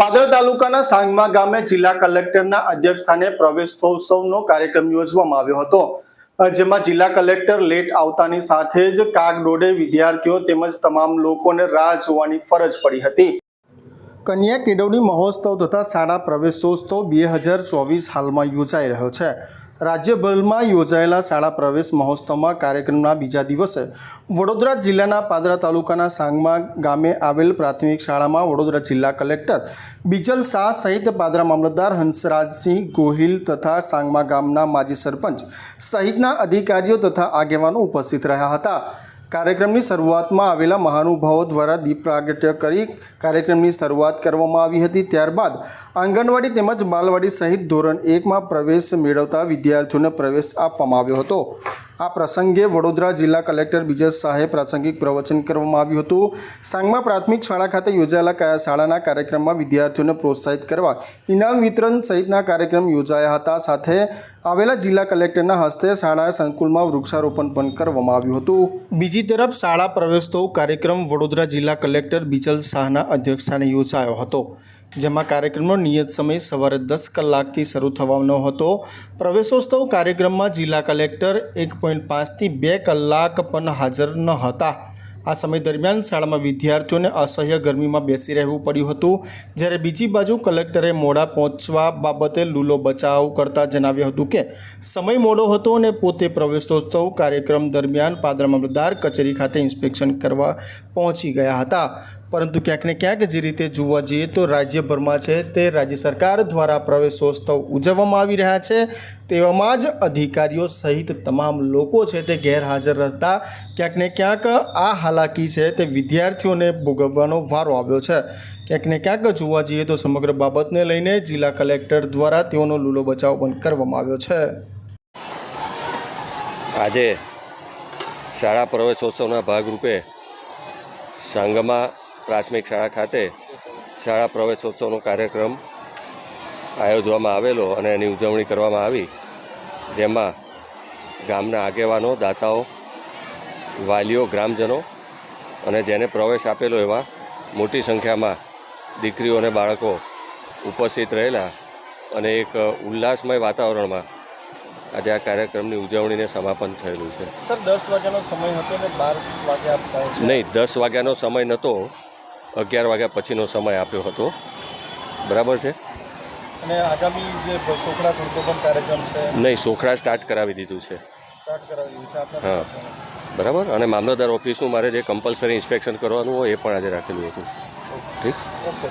પાદર તાલુકાના સાંગમા ગામે જિલ્લા કલેક્ટરના અધ્યક્ષસ્થાને પ્રવેશોત્સવનો કાર્યક્રમ યોજવામાં આવ્યો હતો. જેમાં જિલ્લા કલેક્ટર લેટ આવતાની સાથે જ કાગડોડે વિદ્યાર્થીઓ તેમજ તમામ લોકોને રાહ જોવાની ફરજ પડી હતી. કન્યા કેળવણી મહોત્સવ તથા શાળા પ્રવેશોત્સવ બે હજાર ચોવીસ હાલમાં યોજાઈ રહ્યો છે. રાજ્યભરમાં યોજાયેલા શાળા પ્રવેશ મહોત્સવમાં કાર્યક્રમના બીજા દિવસે વડોદરા જિલ્લાના પાદરા તાલુકાના સાંગમા ગામે આવેલ પ્રાથમિક શાળામાં વડોદરા જિલ્લા કલેક્ટર બિજલ શાહ સહિત પાદરા મામલતદાર હંસરાજસિંહ ગોહિલ તથા સાંગમા ગામના માજી સરપંચ સહિતના અધિકારીઓ તથા આગેવાનો ઉપસ્થિત રહ્યા હતા. કાર્યક્રમની શરૂઆતમાં આવેલા મહાનુભાવો દ્વારા દીપ પ્રાગટ્ય કરી કાર્યક્રમની શરૂઆત કરવામાં આવી હતી. ત્યારબાદ આંગણવાડી તેમજ બાલવાડી સહિત ધોરણ એકમાં પ્રવેશ મેળવતા વિદ્યાર્થીઓને પ્રવેશ આપવામાં આવ્યો હતો. આ પ્રસંગે વડોદરા જિલ્લા કલેક્ટર બીજલ શાહે પ્રાસંગિક પ્રવચન કરવામાં આવ્યું હતું. સાંગમાં પ્રાથમિક શાળા ખાતે યોજાયેલા કયા શાળાના કાર્યક્રમમાં વિદ્યાર્થીઓને પ્રોત્સાહિત કરવા ઇનામ વિતરણ સહિતના કાર્યક્રમ યોજાયા હતા. સાથે આવેલા જિલ્લા કલેક્ટરના હસ્તે શાળા સંકુલમાં વૃક્ષારોપણ પણ કરવામાં આવ્યું હતું. બીજી તરફ શાળા પ્રવેશોત્સવ કાર્યક્રમ વડોદરા જિલ્લા કલેક્ટર બીજલ શાહના અધ્યક્ષસ્થાને યોજાયો હતો. જેમાં કાર્યક્રમનો નિયત સમય સવારે દસ કલાકથી શરૂ થવાનો હતો. પ્રવેશોત્સવ કાર્યક્રમમાં જિલ્લા કલેક્ટર એક પોઈન્ટ પાંચથી બે કલાક પણ હાજર ન હતા. આ સમય દરમિયાન શાળામાં વિદ્યાર્થીઓને અસહ્ય ગરમીમાં બેસી રહેવું પડ્યું હતું. જ્યારે બીજી બાજુ કલેક્ટરે મોડા પહોંચવા બાબતે લૂલો બચાવ કરતા જણાવ્યું હતું કે, સમય મોડો હતો અને પોતે પ્રવેશોત્સવ કાર્યક્રમ દરમિયાન પાદરા મામલતદાર કચેરી ખાતે ઇન્સ્પેક્શન કરવા પહોંચી ગયા હતા. પરંતુ ક્યાંક ને ક્યાંક જે રીતે જોવા જઈએ તો રાજ્યભરમાં છે તે રાજ્ય સરકાર દ્વારા પ્રવેશોત્સવ ઉજવવામાં આવી રહ્યા છે. તેવામાં જ અધિકારીઓ સહિત તમામ લોકો છે તે ગેરહાજર રહેતા ક્યાંક ને ક્યાંક આ હાલાકી છે તે વિદ્યાર્થીઓને ભોગવવાનો વારો આવ્યો છે. ક્યાંક ને ક્યાંક જોવા જઈએ તો સમગ્ર બાબતને લઈને જિલ્લા કલેક્ટર દ્વારા તેઓનો લૂલો બચાવ પણ કરવામાં આવ્યો છે. આજે શાળા પ્રવેશોત્સવના ભાગરૂપે સાંગમા પ્રાથમિક શાળા ખાતે શાળા પ્રવેશોત્સવનો કાર્યક્રમ આયોજવામાં આવેલો અને એની ઉજવણી કરવામાં આવી. જેમાં ગામના આગેવાનો દાતાઓ વાલીઓ ગ્રામજનો અને જેને પ્રવેશ આપેલો એવા મોટી સંખ્યામાં દીકરીઓ અને બાળકો ઉપસ્થિત રહેલા અને એક ઉલ્લાસમય વાતાવરણમાં આજે આ કાર્યક્રમની ઉજવણીને સમાપન થયેલું છે. સર દસ વાગ્યાનો સમય હતો ને બાર વાગ્યા નહીં દસ વાગ્યાનો સમય નહોતો. અગિયાર વાગ્યા પછીનો સમય આપ્યો હતો. બરાબર છે? અને આગામી જે સોખડા પણ કાર્યક્રમ છે નહીં સોખડા સ્ટાર્ટ કરાવી દીધું છે. સ્ટાર્ટ કરાવ્યું છે હા. બરાબર? અને મામલતદાર ઓફિસનું મારે જે કમ્પલસરી ઇન્સ્પેક્શન કરવાનું હોય એ પણ આજે રાખેલું હતું. ઠીક? ઓકે.